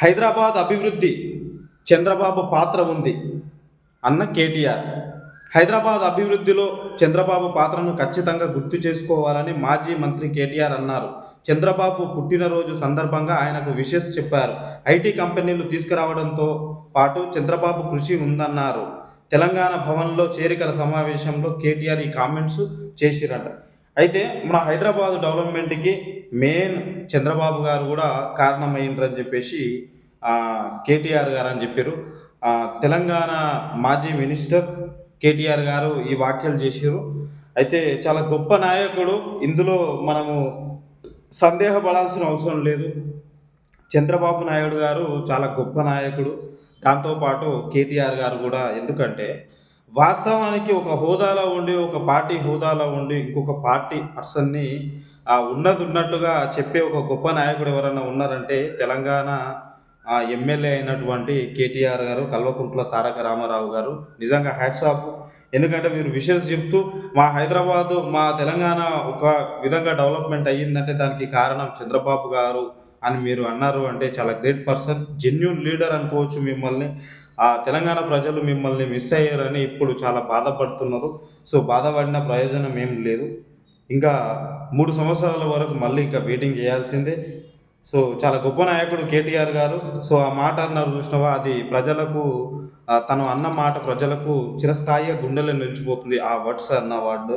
హైదరాబాద్ అభివృద్ధి చంద్రబాబు పాత్ర ఉంది అన్న కేటీఆర్. హైదరాబాద్ అభివృద్ధిలో చంద్రబాబు పాత్రను ఖచ్చితంగా గుర్తు చేసుకోవాలని మాజీ మంత్రి కేటీఆర్ అన్నారు. చంద్రబాబు పుట్టినరోజు సందర్భంగా ఆయనకు విషెస్ చెప్పారు. ఐటీ కంపెనీలు తీసుకురావడంతో పాటు చంద్రబాబు కృషి ఉందన్నారు. తెలంగాణ భవన్లో చేరికల సమావేశంలో కేటీఆర్ ఈ కామెంట్స్ చేసిరట. అయితే మన హైదరాబాద్ డెవలప్మెంట్కి మెయిన్ చంద్రబాబు గారు కూడా కారణమైనరని చెప్పేసి కేటీఆర్ గారు అని చెప్పారు. తెలంగాణ మాజీ మినిస్టర్ కేటీఆర్ గారు ఈ వ్యాఖ్యలు చేశారు. అయితే చాలా గొప్ప నాయకుడు. ఇందులో మనము సందేహపడాల్సిన అవసరం లేదు. చంద్రబాబు నాయుడు గారు చాలా గొప్ప నాయకుడు. దాంతోపాటు కేటీఆర్ గారు కూడా ఎందుకంటే వాస్తవానికి ఒక హోదాలో ఉండి ఒక పార్టీ హోదాలో ఉండి ఇంకొక పార్టీ పర్సన్ని ఉన్నది ఉన్నట్టుగా చెప్పే ఒక గొప్ప నాయకుడు ఎవరైనా ఉన్నారంటే తెలంగాణ ఆ, ఎమ్మెల్యే అయినటువంటి కేటీఆర్ గారు కల్వకుంట్ల తారక రామారావు గారు నిజంగా హ్యాట్స్ ఆఫ్ ఎందుకంటే మీరు విషయస్ చెప్తూ మా హైదరాబాదు మా తెలంగాణ ఒక విధంగా డెవలప్మెంట్ అయ్యిందంటే దానికి కారణం చంద్రబాబు గారు అని మీరు అన్నారు అంటే చాలా గ్రేట్ పర్సన్ జెన్యున్ లీడర్ అనుకోవచ్చు మిమ్మల్ని. ఆ తెలంగాణ ప్రజలు మిమ్మల్ని మిస్ అయ్యారని ఇప్పుడు చాలా బాధపడుతున్నారు. సో బాధపడిన ప్రయోజనం ఏం లేదు. ఇంకా మూడు సంవత్సరాల వరకు మళ్ళీ ఇంకా వెయిటింగ్ చేయాల్సిందే. సో చాలా గొప్ప నాయకుడు కేటీఆర్ గారు. సో ఆ మాట అన్నారు చూసినవా? అది ప్రజలకు తను అన్న మాట ప్రజలకు చిరస్థాయిగా గుండెలో నిలిచిపోతుంది. ఆ వర్డ్స్ అన్న వర్డ్.